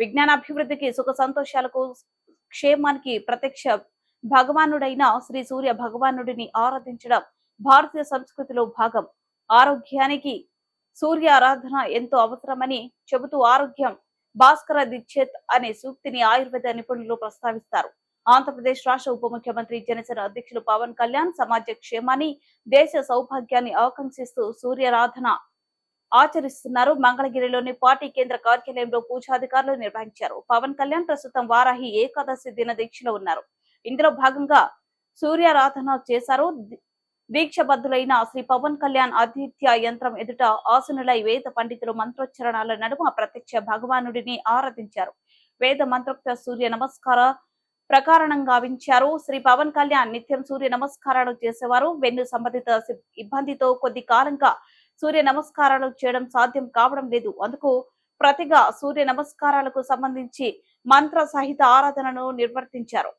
విజ్ఞానాభివృద్ధికి సుఖ సంతోషాలకు క్షేమానికి ప్రత్యక్ష భగవానుడైన శ్రీ సూర్య భగవానుడిని ఆరాధించడం భారతీయ సంస్కృతిలో భాగం. ఆరోగ్యానికి సూర్య ఆరాధన ఎంతో అవసరమని చెబుతూ ఆరోగ్యం భాస్కర దిచ్చేత్ అనే సూక్తిని ఆయుర్వేద నిపుణులు ప్రస్తావిస్తారు. ఆంధ్రప్రదేశ్ రాష్ట్ర ఉప ముఖ్యమంత్రి జనసేన అధ్యక్షులు పవన్ కళ్యాణ్ సమాజ క్షేమాన్ని దేశ సౌభాగ్యాన్ని ఆకాంక్షిస్తూ సూర్యారాధన ఆచరిస్తున్నారు. మంగళగిరిలోని పార్టీ కేంద్ర కార్యాలయంలో పూజాధికారులు నిర్వహించారు. పవన్ కళ్యాణ్ ప్రస్తుతం వారాహి ఏకాదశి దిన దీక్షలో ఉన్నారు. ఇందులో భాగంగా సూర్యారాధన చేశారు. దీక్షబద్ధులైన శ్రీ పవన్ కళ్యాణ్ ఆతిథ్య యంత్రం ఎదుట ఆసనులై వేద పండితులు మంత్రోచ్చరణాల నడుమ ప్రత్యక్ష భగవానుడిని ఆరాధించారు. వేద మంత్రోక్త సూర్య నమస్కార ప్రకారణం గావించారు. శ్రీ పవన్ కళ్యాణ్ నిత్యం సూర్య నమస్కారాలు చేసేవారు. వెన్ను సంబంధిత ఇబ్బందితో కొద్ది కాలంగా సూర్య నమస్కారాలు చేయడం సాధ్యం కావడం లేదు. అందుకు ప్రతిగా సూర్య నమస్కారాలకు సంబంధించి మంత్ర సహిత ఆరాధనను నిర్వర్తించారు.